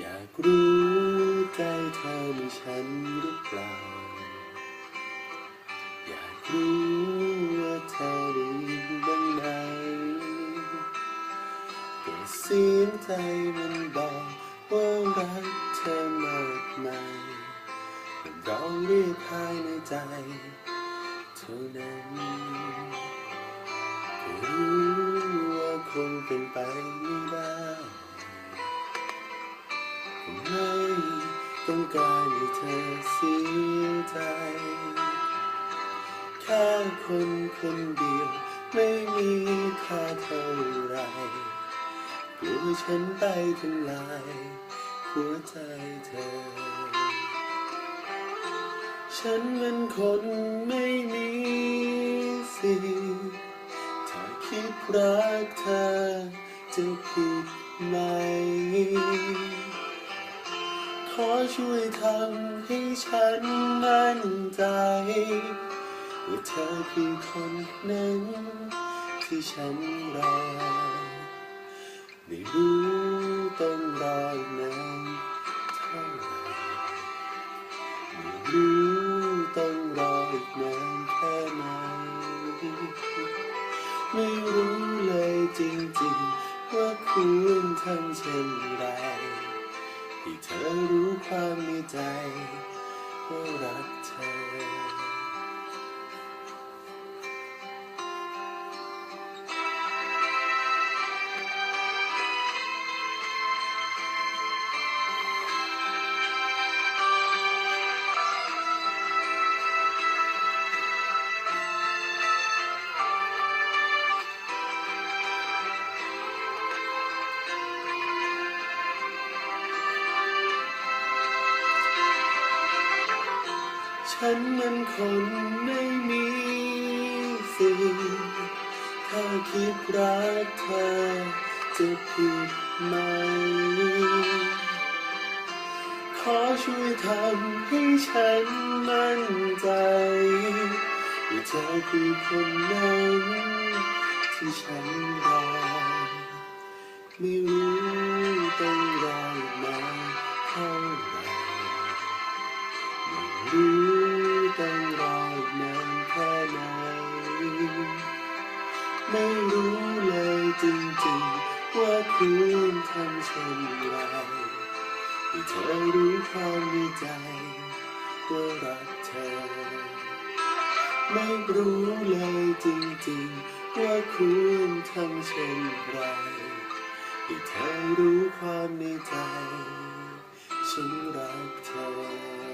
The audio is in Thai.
อยากรู้ใจเธอมือนฉันหรือเปล่า อยากรู้ว่าเธอได้ยินบ้างไหมแต่เสียงใจมันบอกว่ารักเธอมากมายมันร้องเรียกภายในใจเท่านั้นก็รู้ว่าคงเป็นไปไม่ได้ ต้องการให้เธอเสียใจแค่คนคนเดียวไม่มีค่าเท่าไรกลัวฉันไปทำลายหัวใจเธอ ฉันเป็นคนไม่มีสิถ้าคิดรักเธอจะผิดไหม อช่วยทำให้ฉันมั่นใจว่าเธอคือคนนั้นที่ฉันรอไม่รู้ต้องรออีกนานเท่าไหร่ไม่รู้ต้องรออีกนานแค่ไหนไม่รู้เลยจริงๆ ว่าควรทำเช่นไร ให้เธอรู้ความในใจว่ารักเธอ ฉันมันคนไม่มีสิทธิ์ถ้าคิดรักเธอจะผิดไหม ขอช่วยทำให้ฉันมั่นใจว่าเธอคือคนนั้นที่ฉันรอไม่รู้ต้องรออีกนาเท่าไหร่ไม่รู้ ไม่รู้เลยจริงๆ ว่าควรทำเช่นไรให้เธอรู้ความในใจว่ารักเธอ ไม่รู้เลยจริงๆ ว่าควรทำเช่นไรให้เธอรู้ความในใจฉันรักเธอ